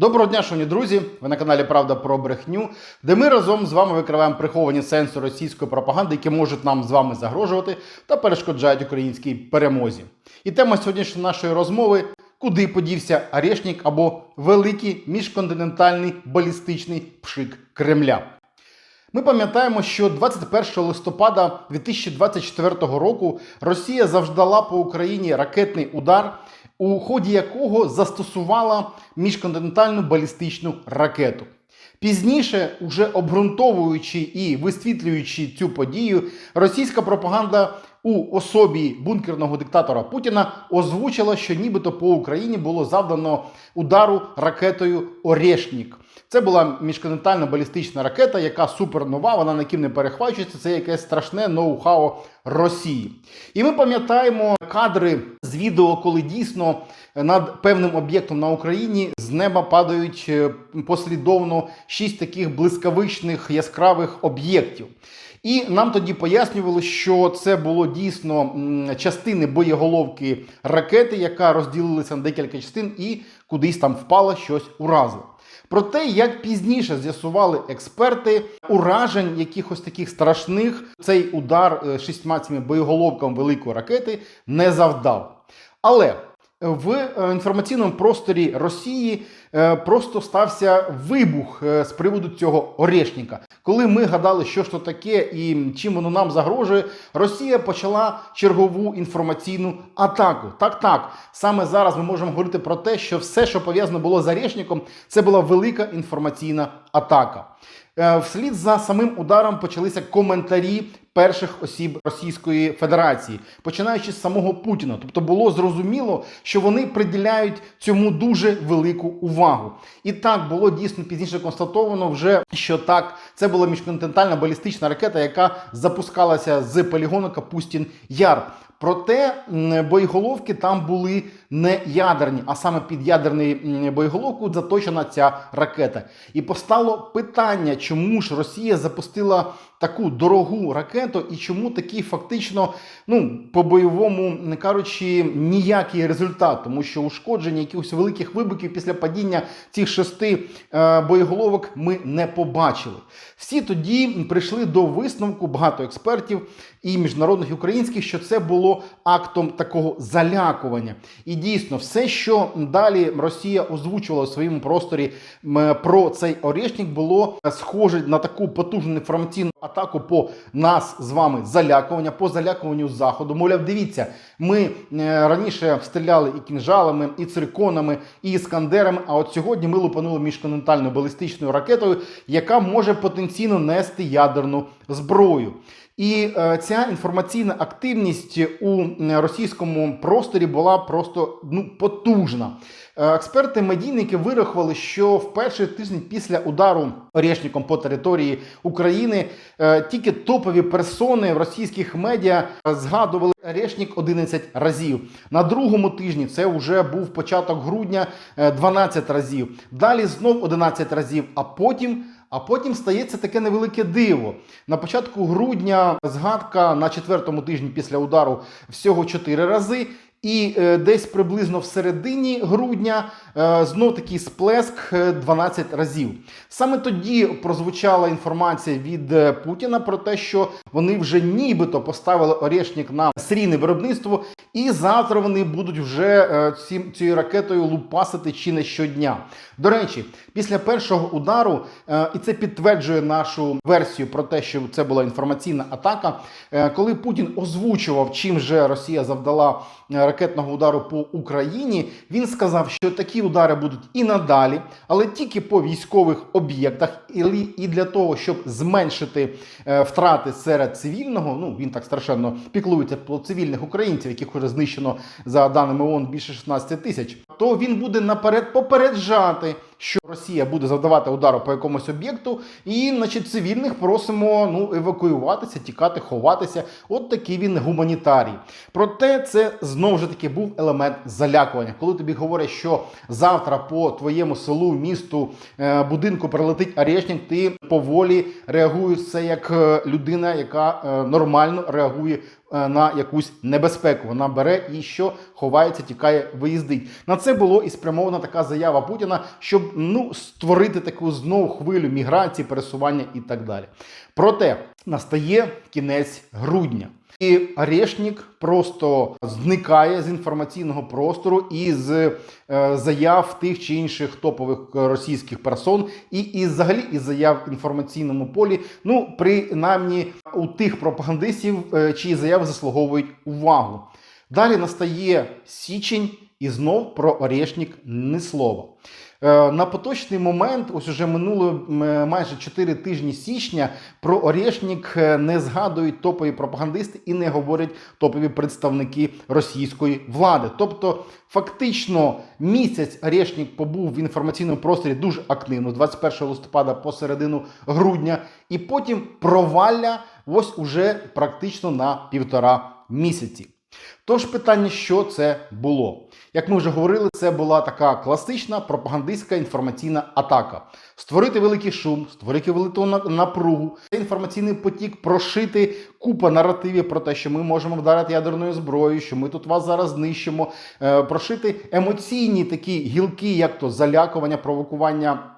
Доброго дня, шановні друзі! Ви на каналі Правда про брехню, де ми разом з вами викриваємо приховані сенси російської пропаганди, які можуть нам з вами загрожувати та перешкоджають українській перемозі. І тема сьогоднішньої нашої розмови куди подівся Арешнік або великий міжконтинентальний балістичний пшик Кремля. Ми пам'ятаємо, що 21 листопада 2024 року Росія завдала по Україні ракетний удар, у ході якого застосувала міжконтинентальну балістичну ракету. Пізніше, уже обґрунтовуючи і висвітлюючи цю подію, російська пропаганда у особі бункерного диктатора Путіна озвучила, що нібито по Україні було завдано удару ракетою Орешнік. Це була міжконтинентальна балістична ракета, яка супернова, вона ніким не перехвачується. Це якесь страшне ноу-хау Росії. І ми пам'ятаємо кадри з відео, коли дійсно над певним об'єктом на Україні з неба падають е, послідовно шість таких блискавичних яскравих об'єктів. І нам тоді пояснювали, що це було дійсно частини боєголовки ракети, яка розділилася на декілька частин, і кудись там впало щось уразило. Про те, як пізніше з'ясували експерти, уражень якихось таких страшних цей удар е, шістьма цими боєголовками великої ракети не завдав. Але в е, інформаційному просторі Росії е, просто стався вибух е, з приводу цього Орешника. Коли ми гадали, що ж то таке і чим воно нам загрожує, Росія почала чергову інформаційну атаку. Так, так, саме зараз ми можемо говорити про те, що все, що пов'язано було з Орешником, це була велика інформаційна атака. Е, Вслід за самим ударом почалися коментарі перших осіб Російської Федерації, починаючи з самого Путіна. Тобто було зрозуміло, що вони приділяють цьому дуже велику увагу. І так було дійсно пізніше констатовано вже, що так, це була міжконтинентальна балістична ракета, яка запускалася з полігону Капустін Яр. Проте боєголовки там були не ядерні, а саме під ядерний боєголовку заточена ця ракета. І постало питання, чому ж Росія запустила таку дорогу ракету, і чому такий фактично, ну по бойовому не кажучи, ніякий результат, тому що ушкодження якихось великих вибухів після падіння цих шести е, боєголовок ми не побачили. Всі тоді прийшли до висновку багато експертів і міжнародних і українських, що це було актом такого залякування. І дійсно, все, що далі Росія озвучувала у своєму просторі про цей орешник, було схоже на таку потужну інформаційну атаку по нас з вами залякування, по залякуванню заходу. Мовляв, дивіться, ми е, раніше стріляли і кінжалами, і цирконами, і іскандерами. А от сьогодні ми лупанули міжконтинентальною балістичною ракетою, яка може потенційно нести ядерну зброю. І е, ця інформаційна активність у російському просторі була просто ну потужна. Е, експерти медійники вирахували, що в перший тиждень після удару Орешником по території України е, тільки топові персони в російських медіа згадували Орешник 11 разів. На другому тижні це вже був початок грудня е, 12 разів. Далі знов 11 разів, а потім. А потім стається таке невелике диво. На початку грудня згадка на четвертому тижні після удару всього 4 рази. І е, десь приблизно в середині грудня е, знов такий сплеск е, 12 разів. Саме тоді прозвучала інформація від е, Путіна про те, що вони вже нібито поставили Орешник на серійне виробництво, і завтра вони будуть вже е, цією ракетою лупасити чи не щодня. До речі, після першого удару, е, і це підтверджує нашу версію про те, що це була інформаційна атака. е, коли Путін озвучував, чим же Росія завдала е, ракетного удару по Україні, він сказав, що такі удари будуть і надалі, але тільки по військових об'єктах, і для того, щоб зменшити е, втрати серед цивільного. Ну він так страшенно піклується про цивільних українців, яких вже знищено за даними ООН більше 16 тисяч. То він буде наперед попереджати, що Росія буде завдавати удару по якомусь об'єкту, і, значить, цивільних просимо ну евакуюватися, тікати, ховатися. От такий він гуманітарій. Проте це знову ж таки був елемент залякування. Коли тобі говорять, що завтра по твоєму селу, місту, е, будинку прилетить арешник, ти поволі реагуєш це як е, людина, яка е, нормально реагує на якусь небезпеку. Вона бере і що ховається, тікає, виїздить. На це було і спрямована така заява Путіна, щоб ну, створити таку знову хвилю міграції, пересування і так далі. Проте настає кінець грудня. І Орешник просто зникає з інформаційного простору і з е, заяв тих чи інших топових російських персон, і, і взагалі із заяв в інформаційному полі. Ну, принаймні у тих пропагандистів, е, чиї заяви заслуговують увагу. Далі настає січень, і знов про Орешник ні слова. Е, На поточний момент, ось уже минуло майже 4 тижні січня, про Орешник е, не згадують топові пропагандисти і не говорять топові представники російської влади. Тобто, фактично, місяць Орешник побув в інформаційному просторі дуже активно, з 21 листопада по середину грудня, і потім провалля ось уже практично на півтора місяці. Тож питання, що це було? Як ми вже говорили, це була така класична пропагандистська інформаційна атака. Створити великий шум, створити велику на- напругу, цей інформаційний потік прошити купа наративів про те, що ми можемо вдарити ядерною зброєю, що ми тут вас зараз знищимо, е, прошити емоційні такі гілки, як то залякування, провокування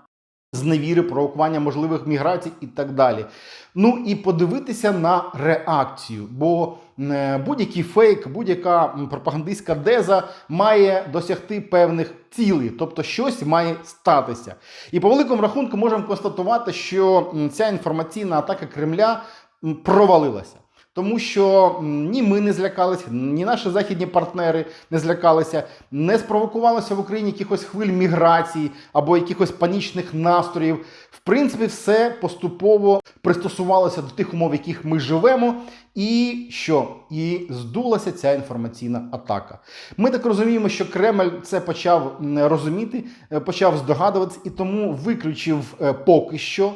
зневіри, провокування можливих міграцій і так далі. Ну і подивитися на реакцію, бо е, будь-який фейк, будь-яка пропагандистська деза має досягти певних цілей, тобто щось має статися. І по великому рахунку можемо констатувати, що ця інформаційна атака Кремля провалилася. Тому що ні ми не злякалися, ні наші західні партнери не злякалися, не спровокувалося в Україні якихось хвиль міграції або якихось панічних настроїв. В принципі, все поступово пристосувалося до тих умов, в яких ми живемо, і що? І здулася ця інформаційна атака. Ми так розуміємо, що Кремль це почав розуміти, е, почав здогадуватися і тому виключив е, поки що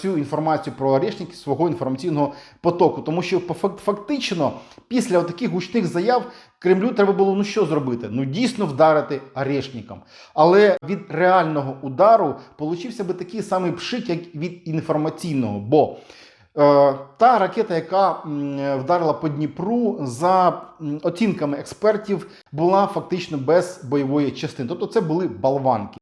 цю інформацію про Орешник свого інформаційного потоку. Тому що фактично після таких гучних заяв Кремлю треба було ну що зробити? Ну дійсно вдарити Орешником. Але від реального удару получився би такий самий пшик, як від інформаційного. Бо Е, Та ракета, яка вдарила по Дніпру, за оцінками експертів, була фактично без бойової частини. Тобто це були болванки.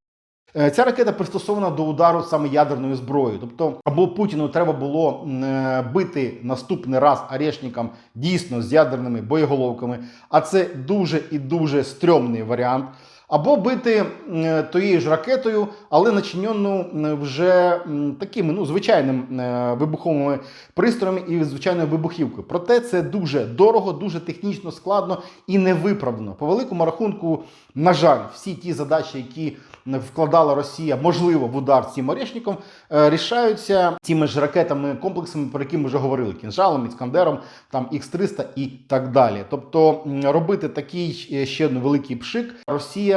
Е, Ця ракета пристосована до удару саме ядерною зброєю. Тобто, або Путіну треба було е, бити наступний раз арешникам дійсно з ядерними боєголовками, а це дуже і дуже стрьомний варіант. Або бити м, тією ж ракетою, але начинену вже такими ну, звичайними е, вибуховими пристроями і звичайною вибухівкою. Проте це дуже дорого, дуже технічно складно і невиправдано. По великому рахунку, на жаль, всі ті задачі, які вкладала Росія, можливо, в удар цим орешником, е, рішаються тими ж ракетами, комплексами, про які ми вже говорили: кінжалом, іскандером, там Х-300 і так далі. Тобто робити такий е, ще один великий пшик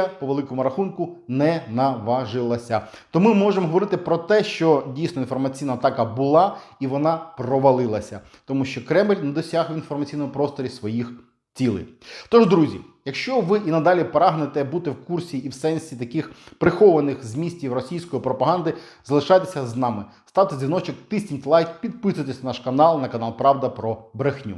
Росія по великому рахунку не наважилася. Тому ми можемо говорити про те, що дійсно інформаційна атака була і вона провалилася, тому що Кремль не досяг в інформаційному просторі своїх цілей. Тож, друзі, якщо ви і надалі прагнете бути в курсі і в сенсі таких прихованих змістів російської пропаганди, залишайтеся з нами. Ставте дзвіночок, тисніть лайк, підписуйтесь на наш канал, на канал Правда про брехню.